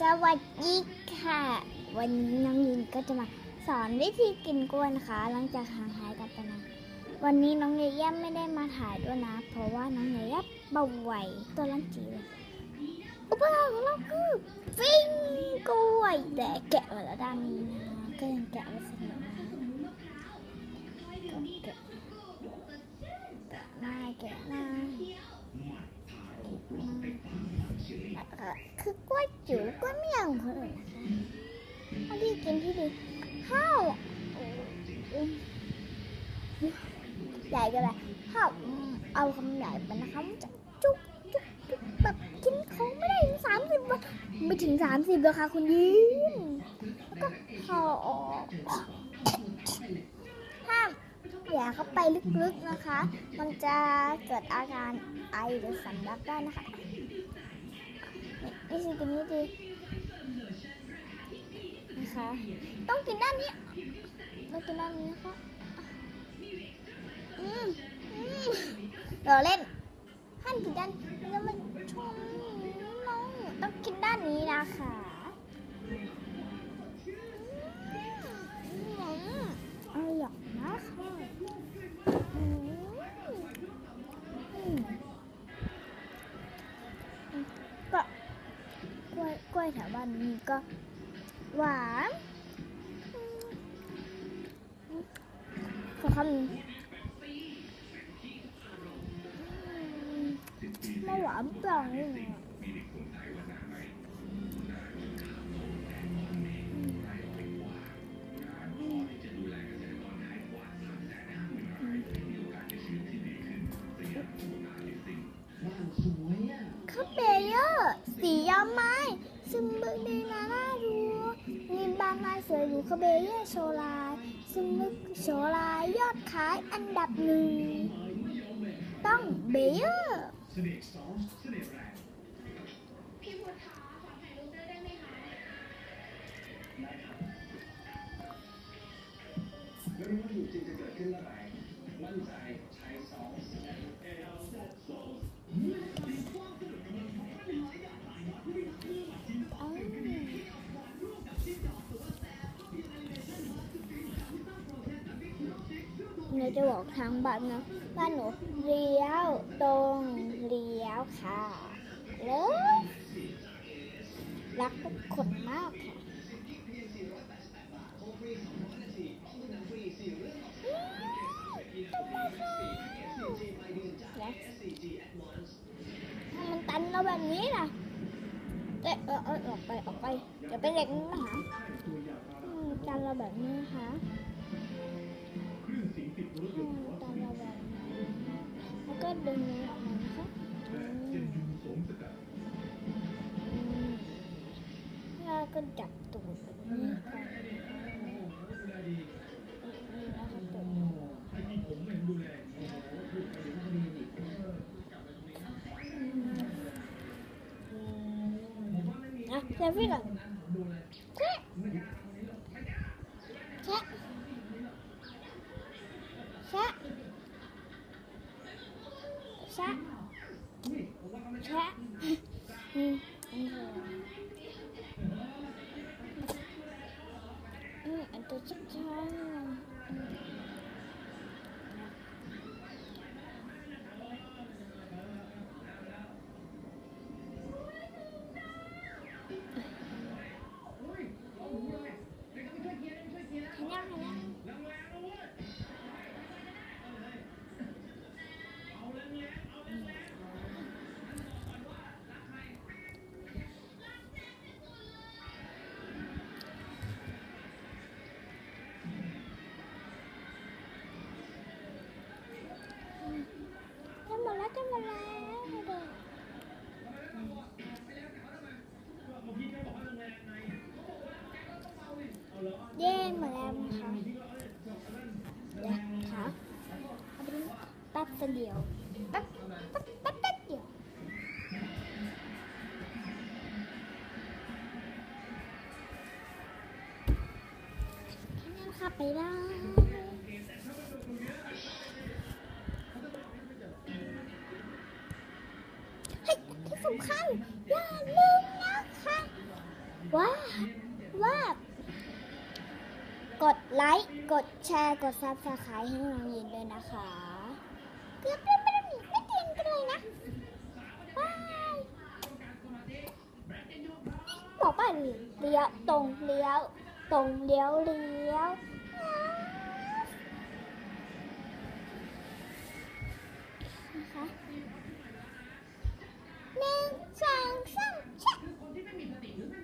สวัสดีค่ะ วันนี้น้องยินก็จะมาสอนวิธีกินกล้วยนะคะ หลังจากห่างหายกันไปนานวันนี้น้องเยย่ไม่ได้มาถ่ายด้วยนะ เพราะว่าน้องเยย่เบาไหวตัวลังจีเลยอุปกรณ์ของเราคือฟิงกล้วยแต่แกะมาแล้วด้านนี้นะก็ยังแกะไม่เสร็จนะก็ คือกล้วยจิ๋วกล้วยเมี่ยงของคนอื่นนะคะเอาที่กินที่ดีข้าวใหญ่ก็เลยข้าวเอาคำใหญ่ไปนะคะมันจะจุ๊บจุ๊บจุ๊บแบบกินของไม่ได้ถึงสามสิบวันไม่ถึงสามสิบเลยค่ะคุณยิ้มแล้วก็ห่อออกห้ามอย่าเข้าไปลึกๆนะคะ มันจะเกิดอาการไอหรือสำลักได้นะคะ นี่สิกินนี่ดีนะคะ ต้องกินด้านนี้ต้องกินด้านนี้นะคะอืมอืมเราเล่นห้านกินด้านแล้วมาชมน้องต้องกินด้านนี้นะคะ วยแถวบ้านนี้ก็หวานขอคำมไม่หวานเปล่านี่นะข้าเบเยอร์สียอมไม้ ซึมบึกในนาหน้าดูมีบานลายสวยหรูข้าเบเยอร์โชลายซึมบึกโชลายยอดขายอันดับหนึ่ง ต้องเบเยอร์หนูจ หนูจะบอกทางบ้านนะบ้านหนูเลี้ยวตรงเลี้ยวค่ะเลยรักทุกคนมากค่ะอืมต้องมาค่ะและถ้ามันตันเราแบบนี้นะเอ๊ะเออเออออกไปออกไปเดี๋ยวเป็นเด็กนี่นะคะอืมตันเราแบบนี้นะคะ ดึงออกมานะคะแล้วก็จับตูดแบบนี้ค่ะนี่นะคะตูดอะเซฟี่ก่อนแชะแชะแชะแชะแชะอืมอันนี้คื ออะไรอืม เย่หมดแล้วนะคะเดี๋ยวค่ะเอาไปแป๊บเดียวแป๊บแป๊บแป๊บแป๊บเดียวแค่นั้นค่ะไปได้เฮ้ที่สำคัญอย่าลืมนะคะว้าว่า กดไลค์ กดแชร์ กดซับสไครต์ให้น้องยินด้วยนะคะเกือบได้ไม่ต้ไม่เตียนกันเลยนะบายบอกป่ะเลี้ยวตรงเลี้ยว ตรงเลี้ยวเลี้ยว